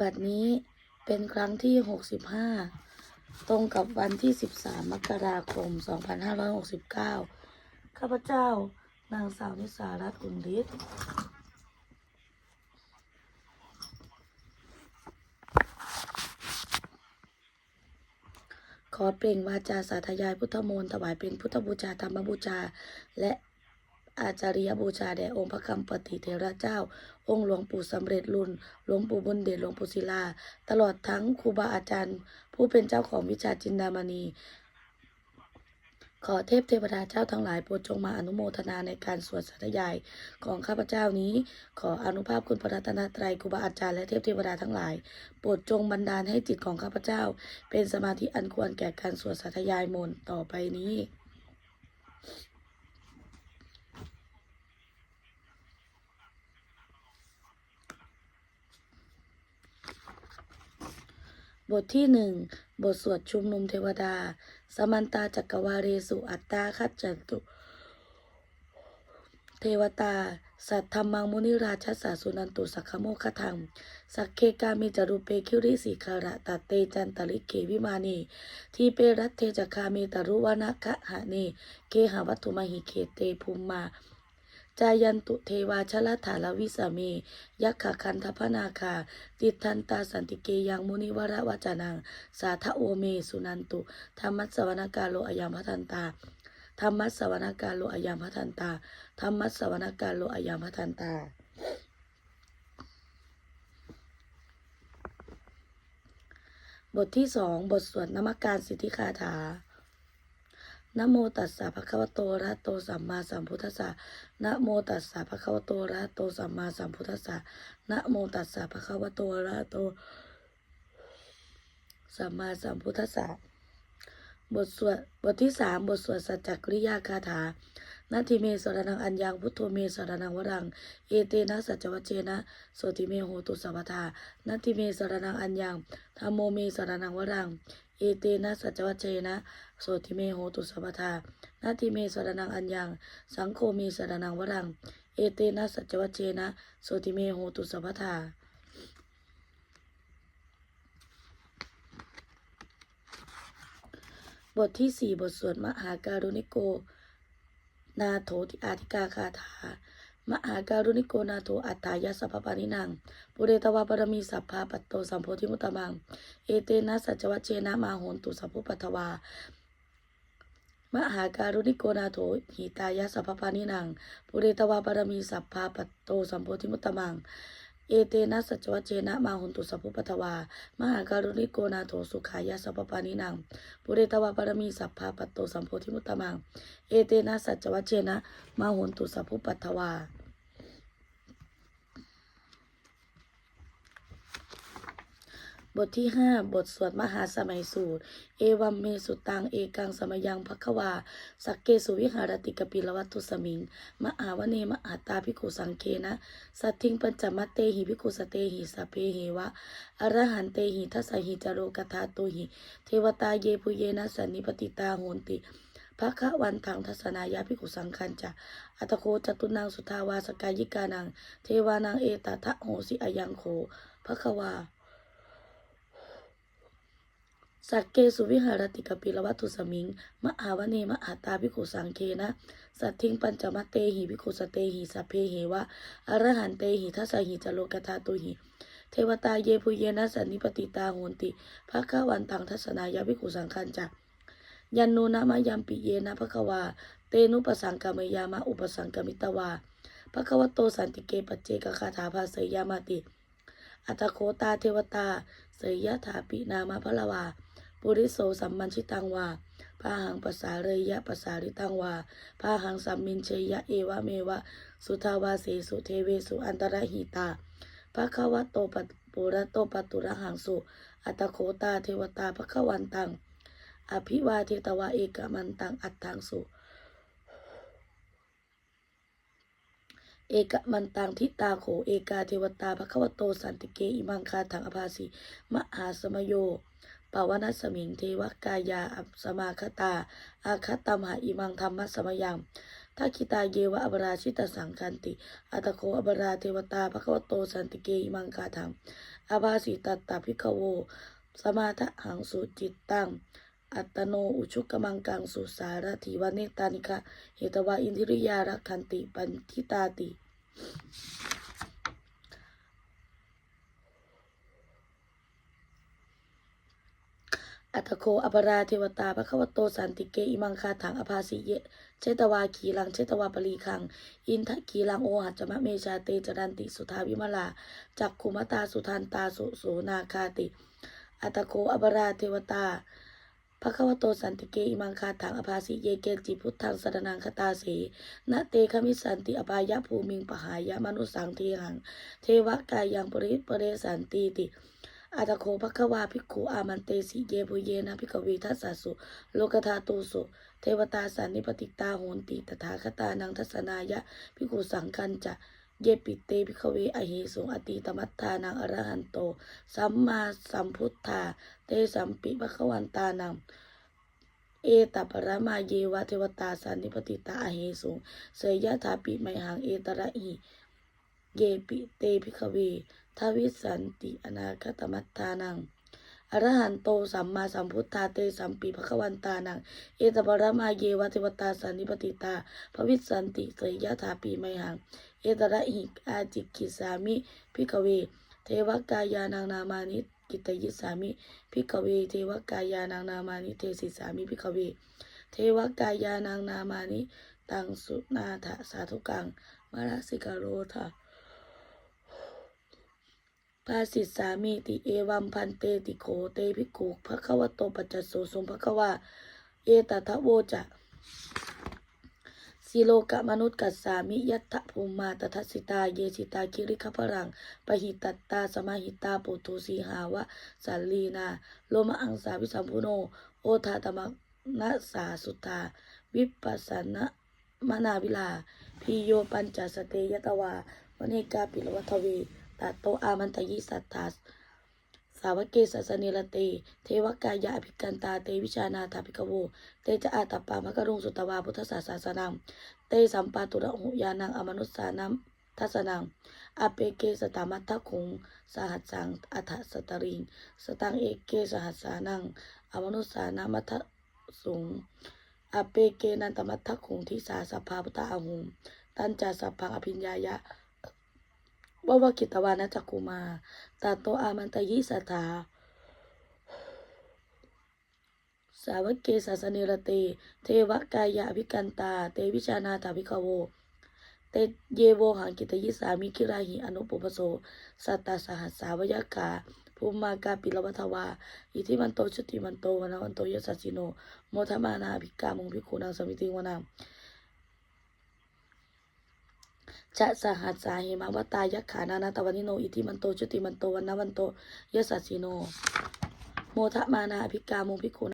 บัดนี้เป็นครั้งที่ 65 ตรงกับวันที่ 13 มกราคม 2569 ข้าพเจ้านางสาวนิสารัตน์อุ่นฤทธิ์ขอเปล่งวาจาสาธยายพุทธมนต์ถวายเป็นพุทธบูชาธรรมบูชา และ อาจาริยบูชาแด่องค์พระคำปฏิเทระเจ้า องค์หลวงปู่สำเร็จรุ่นหลวงปู่บุญเดชหลวงปู่ศิลา ตลอดทั้งครูบาอาจารย์ ผู้เป็นเจ้าของวิชาจินดามณี ขอเทพเทวดาเจ้าทั้งหลายโปรดจงมาอนุโมทนาในการสวดสาธยายของข้าพเจ้านี้ ขออนุภาพคุณพระรัตนตรัยครูบาอาจารย์และเทพเทวดาทั้งหลาย โปรดจงบันดาลให้จิตของข้าพเจ้า เป็นสมาธิอันควรแก่การสวดสาธยายมนต์ต่อไปนี้ บทที่หนึ่งบทสวดชุมนุมเทวดา สมันตาจักรวาเรสุอัตตาคัจจตุ เทวตา สัทธรรมังมุนิราชสาสุนันตุสักขโมคทังสักเคกามิจารุเปคิริสีคาระตัตเตจันตลิเกวิมานีทีเปรัตเทจคามิตารุวนะคะหะเน เกหาวัตถุมหิเคเตภูมิมา จายันตุเทวาชลถาลวิสาเม ยักขคันทพนาคา ติทันตาสันติเกยังมุนิวระวจานัง สาทโอเม สุนันตุ ธรรมัสวนกาโลอายามพัทันตา ธรรมัสวนกาโลอายามพัทันตา ธรรมัสสวนกาโลอายามพัทันตาบทที่สองบทสวดนมักการสิทธิคาถา นะโมตัสสะภะคะวะโตอะระหะโตสัมมาสัมพุทธัสสะนะโมตัสสะภะคะวะโตอะระหะโตสัมมาสัมพุทธัสสะนะโมตัสสะภะคะวะโตอะระหะโตสัมมาสัมพุทธัสสะบทสวดบทที่สามบทสวดสัจจกริยาคาถานาทิเมสรนังอัญญังพุทโธเมสรนังวรัง เอเตนะสัจจวัจเจนะโสติเมโหตุสัพพทานาทิเมสรนังอัญญังธรรมโมเมสรนังวรัง เอเตนะสัจจวัจเจนะ โสติเมโหตุสัพทานาทิเมสรนังอัญญัง สังโฆเมสรนังวรัง เอเตนะสัจวัจเจนะโสติเมโหตุสัพทาบทที่สี่บทสวดมหาการุณิโก นาโถติอาธิกาคาถามหาการุณิโกนาโถอัตถายาสัพพปานินังปุเรตวาปรมีสัพพาปัตโตสัมโพธิมุตตมัง เอเตนะสัจวัชเชนะมาโหนตุสัพพุปัทวา มหาการุณิโกนาโถหิตายะสัพพปานินังปุเรตวาปรมีสัพพาปัตโตสัมโพธิมุตตมัง เอเตนะสัจวัชเจนะมาหุนตุสัพพุปัทวา มหาการุณิโกนาโถสุขายะสัพพปานินังปุเรตวาปรมีสัพพาปัตโตสัมโพธิมุตตมัง เอเตนะสัจวัชเจนะมาหุนตุสัพพุปัทวา บทที่ห้าบทสวดมหาสมัยสูตร เอวัมเมสุตัง เอกังสมยังภควา สักเกสุวิหารติกปิลวัตตุสมิง มหาวเนมหาตาภิกุสังเคนะ สัตทิงปัญจมัตเตหิภิกุสเตหิสพเพหิวะ อรหันเตหิทัสหิจโรกธาตุหิ เทวตาเยปุเยนะสันนิปติตาโหนติภะคะวันทังทัศนายาภิกุสังคัญจะอัตโคจตุนังสุทาวาสกายิกานัง เทวานังเอตทะโหสิอายังโขภควา สักเกสุวิหารติกปิลวัตุสมิง มหาวเนมหาตาภิกขุสังเคนะ สัตทิงปัญจมัตเตหิภิกขุสเตหิสัพเพเหวะอรหันเตหิทัสสหิจโลกธาตุหิ เทวตาเยปุเยนะสันนิปติตาโหนติภะคะวันตังทัศนายาภิกขุสังคัญจักยันโนนะมะยัมปิเยนะภะควา เตนุปสังกามยามะอุปสังกมิตวาภะควโตสันติเกปเจกคาถาภาเสยามาติ อัตโคตาเทวตาเสยยะถาปินามะพะละวา ปุริโสสัมมันชิตังวาพาหังปัสสาเรยะปัสสาริตังวาพาหังสัมมินเชยะเอวะเมวะ สุทาวาเสสุเทเวสุอันตรหิตาภะคะวะโตปัตปุระโตปตุระหังสุ อัตโคตาเทวตาภะคะวันตัง อภิวาเทตวาเอกมันตังอัตถังสุเอกมันตังทิตาโขเอกาเทวตาภควโตสันติเกอิมังคาถังอภาสีมหาสมโย วนัสมิงเทวกายาอัปสมาคตา อาคตมหาอิมังธรรมสมยังทักขิตาเยวะอบราชิตสังคันติ อัตโคอบราเทวตาภควโตสันติเกอิมังคาธังอาภาสิตัตตาภิกโว สมาทะหังสุจิตตัง อัตโนอุชุกมังกังสุสารถิวเนตานิคะเหตวาอินทิริยารักขันติปันทิตาติ อัตโคอปราเทวตาพระควโตสันติเกอิมังคาถังอภาสิเยเชตวาขีลังเชตวาปรีคัง อินทะขีลังโอหัจมะเมชาเตจรันติสุทาวิมลาจักขุมตาสุทันตาสุโสนาคาติ อัตโคอปราเทวตาพระควโตสันติเกอิมังคาถังอภาสิเยเกจิพุทธังสรนังคตาเสนะเตคมิสันติอปายะภูมิงปหายะมนุสังเทหัง เทวกายังปริปเรสันติติ อัตโคภควาภิกขุอามันเตสิเยบุเยนะภิกขเวทัสสะสุโลกธาตุสุ เทวตาสันนิปติตาโหนติตถาคตานังทัศนายะภิกขุสังคันจะเยปิเตภิกขเวอเหสุงอติตมัตตานังอรหันโต สัมมาสัมพุทธา เตสัมปิภควันตานัง เอตัปรมาเยวะเทวตาสันนิปติตาอเหสุงเสยยะถาปิไมหังเอตระหิ เยปิเตภิกเวทวิสันติอนาคตมัตตานังอรหันโตสัมมาสัมพุทธาเตสัมปีภควันตานัง เอตปรมาเยวะเทวตาสันนิปติตาภวิสันติเสยยะถาปีไมหัง เอตระหิอาจิกิสามิพิกเว เทวกายานังนามานิกิตยิสามิพิกเว เทวกายานังนามานิเทสิสามิพิกเว เทวกายานังนามานิตังสุนาถสาธุกังมารสิกโรธา ภาสิตสามีติเอวัมพันเตติโขเตภิกขุภควโตปัจจโสสมภควาเอตัทโวจะสิโลกะมนุษย์กัสสามิยัตถภูมาตทัสสิตาเยสิตาคิริขพรังปหิตัตตาสมาหิตาปุตุสีหาวะสัลลีนาโลมะอังสาวิสัมพุโน โอทาตมะนะสาสุตา วิปัสสนะมนาวิลาพิโยปัญจสเตยตวามเนกาปิลวัทเว ตัตโตอามันตยิสัตถาสาวกเกสัสเนลเต เทวกายะอภิกันตาเตวิชานาถาภิกโว เตจะอาตปามะกะรุงสุตวาพุทธศาสสนังเตสัมปาตุระหุยานังอมนุสสานัมทัสนังอเปเกสตามัตถคุงสหัสสังอัฏฐสตริง สตังเอกเกสหัสสานังอมนุสสานามัทธสุงอเปเกนันตมัตถคุงทิสาสัพพาพุทธอาหุมตันจาสัพพังอภิญญายะ วาวกิตวานะจักกุมา ตาโตอามันตยิสัทธาสาวเกสาสเนรเต เทวกายะอภิกันตา เตวิชานาถาภิกขโว เตเยโวหังกิตยิสามิคิราหิอนุปุปโส สัตตาสหัสสาวยกาภูมากาปิลวัทวา อิทิมันโตชุติมันโตวนาวันโตยสัสสิโน โมทมานาภิกามุงภิกขุนังสมิติวนา ชะสหัสสาเหมาวตายะขานานาตวันิโน อิทิมันโต ชุติมันโตวันนาวันโตยสัสสิโน โมทะมานาภิกามุภิกุ